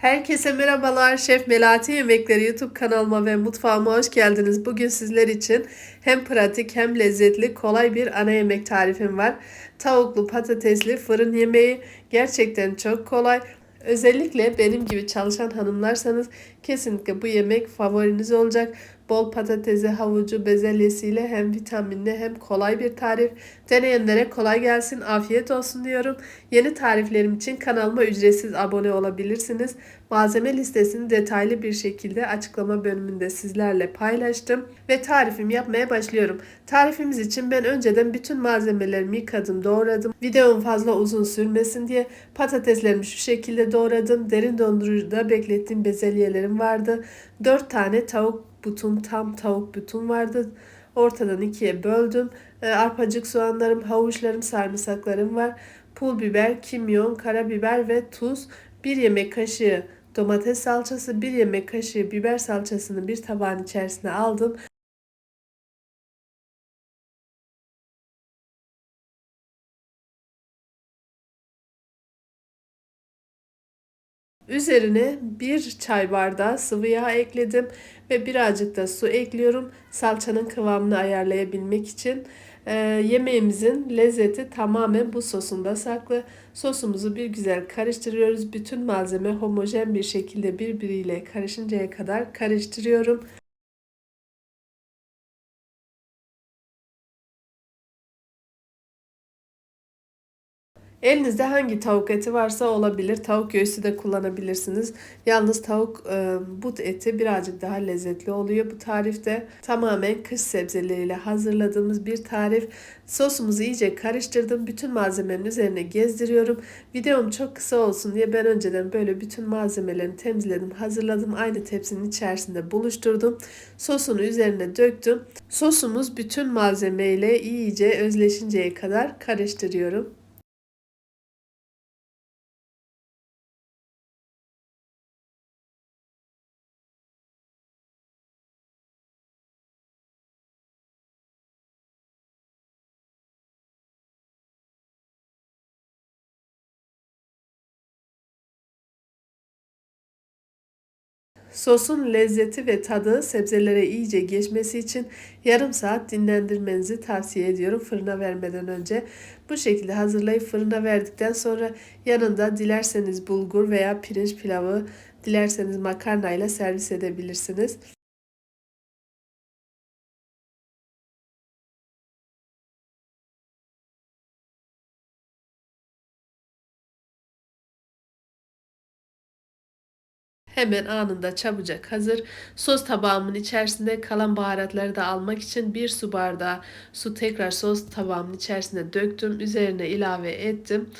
Herkese merhabalar. Şef Melati Yemekleri YouTube kanalıma ve mutfağıma hoş geldiniz. Bugün sizler için hem pratik hem lezzetli kolay bir ana yemek tarifim var. Tavuklu patatesli fırın yemeği gerçekten çok kolay. Özellikle benim gibi çalışan hanımlarsanız kesinlikle bu yemek favoriniz olacak. Bol patatesi, havucu, bezelyesiyle hem vitaminli hem kolay bir tarif. Deneyenlere kolay gelsin, afiyet olsun diyorum. Yeni tariflerim için kanalıma ücretsiz abone olabilirsiniz. Malzeme listesini detaylı bir şekilde açıklama bölümünde sizlerle paylaştım ve tarifimi yapmaya başlıyorum. Tarifimiz için ben önceden bütün malzemelerimi yıkadım, doğradım. Videom fazla uzun sürmesin diye patateslerimi şu şekilde doğradım. Derin dondurucuda beklettiğim bezelyelerim vardı. 4 tane tavuk butum, tam tavuk butum vardı. Ortadan ikiye böldüm. E, arpacık soğanlarım, havuçlarım, sarımsaklarım var. Pul biber, kimyon, karabiber ve tuz. 1 yemek kaşığı domates salçası, 1 yemek kaşığı biber salçasını bir tabağın içerisine aldım. Üzerine bir çay bardağı sıvı yağ ekledim ve birazcık da su ekliyorum. Salçanın kıvamını ayarlayabilmek için e, yemeğimizin lezzeti tamamen bu sosunda saklı. Sosumuzu bir güzel karıştırıyoruz. Bütün malzeme homojen bir şekilde birbiriyle karışıncaya kadar karıştırıyorum. Elinizde hangi tavuk eti varsa olabilir. Tavuk göğsü de kullanabilirsiniz. Yalnız tavuk e, but eti birazcık daha lezzetli oluyor bu tarifte. Tamamen kış sebzeleriyle hazırladığımız bir tarif. Sosumuzu iyice karıştırdım. Bütün malzemenin üzerine gezdiriyorum. Videom çok kısa olsun diye ben önceden böyle bütün malzemelerini temizledim, hazırladım. Aynı tepsinin içerisinde buluşturdum. Sosunu üzerine döktüm. Sosumuz bütün malzemeyle iyice özleşinceye kadar karıştırıyorum. Sosun lezzeti ve tadı sebzelere iyice geçmesi için yarım saat dinlendirmenizi tavsiye ediyorum fırına vermeden önce. Bu şekilde hazırlayıp fırına verdikten sonra yanında dilerseniz bulgur veya pirinç pilavı, dilerseniz makarnayla servis edebilirsiniz. Hemen anında çabucak hazır. Sos tabağımın içerisinde kalan baharatları da almak için bir su bardağı su tekrar sos tabağımın içerisine döktüm. Üzerine ilave ettim.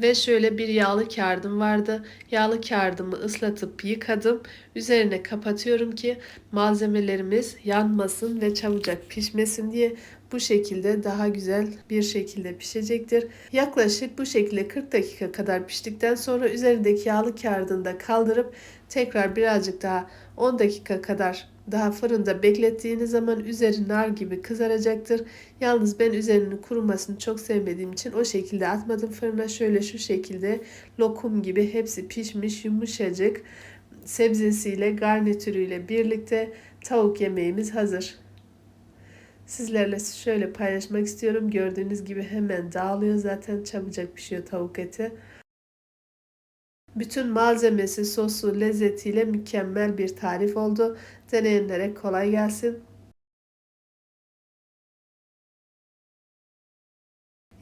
Ve şöyle bir yağlı kağıdım vardı. Yağlı kağıdımı ıslatıp yıkadım. Üzerine kapatıyorum ki malzemelerimiz yanmasın ve çabucak pişmesin diye bu şekilde daha güzel bir şekilde pişecektir. Yaklaşık bu şekilde 40 dakika kadar piştikten sonra üzerindeki yağlı kağıdını da kaldırıp tekrar birazcık daha 10 dakika kadar daha fırında beklettiğiniz zaman üzeri nar gibi kızaracaktır. Yalnız ben üzerinin kurumasını çok sevmediğim için o şekilde atmadım fırına. Şöyle şu şekilde lokum gibi hepsi pişmiş yumuşacık sebzesiyle garnitürüyle birlikte tavuk yemeğimiz hazır. Sizlerle şöyle paylaşmak istiyorum. Gördüğünüz gibi hemen dağılıyor zaten çabucak pişiyor tavuk eti. Bütün malzemesi, sosu, lezzetiyle mükemmel bir tarif oldu. Deneyenlere kolay gelsin.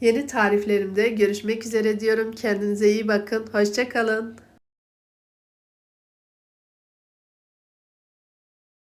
Yeni tariflerimde görüşmek üzere diyorum. Kendinize iyi bakın. Hoşçakalın.